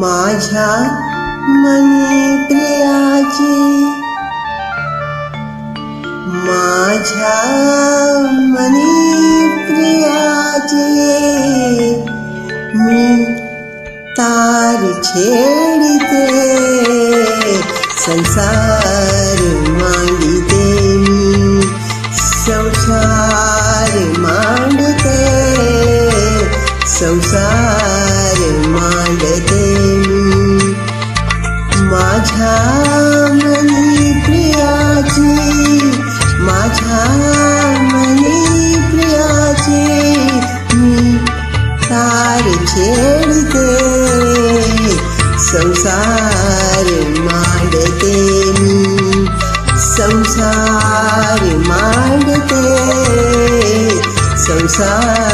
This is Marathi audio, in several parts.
माझ्या मनी प्रियाची माझ्या मनी प्रियाची मी तार छेडिते. संसार माझ्या मनी प्रियाची माझ्या मनी प्रियाची मी तार छेडते संसार मांडते संसार मांडते संसार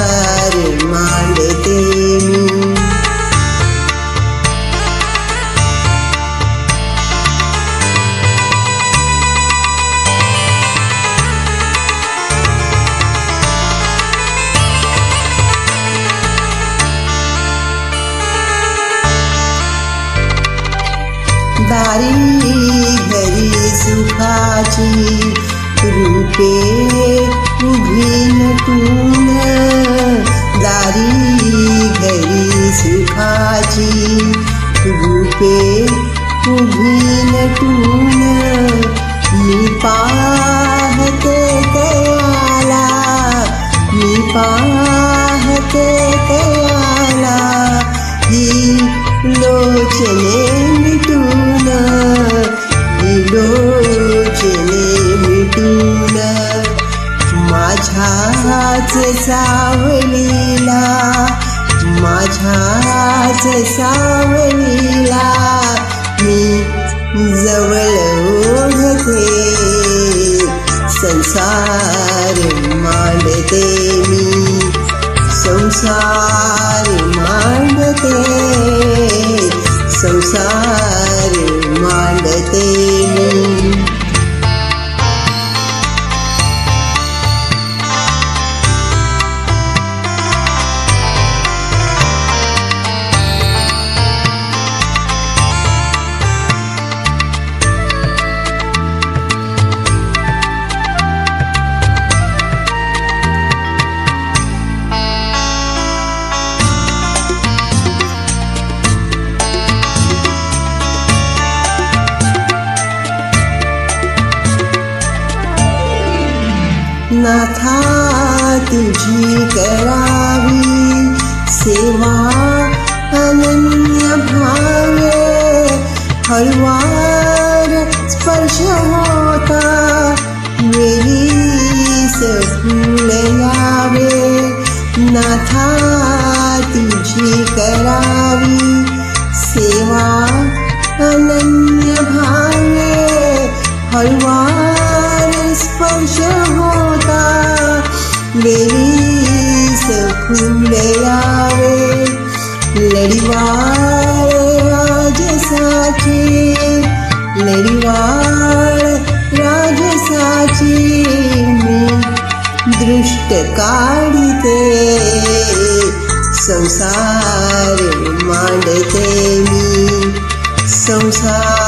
दारी घरी सुखाची रूपे उभी नटून दारी घरी सुखाची रूपे उभी नटून मी पाहते तयाला मी पाहते तयाला ही लोचने ही मिटून माझ्याच सावलीला माझ्याच सावलीला मी जवळ ओढते संसार मांडते मी संसार मांडते संसार नाथा तुझी करावी. सेवा अनन्य भावे. हळवार स्पर्श होता. मेरी फूल यावे नाथा तुझी करावी. सेवा अनन्य भावे. हळवार फलिवाजी लडिवा रासाची दृष्टकारे संसार मांडते मी संसार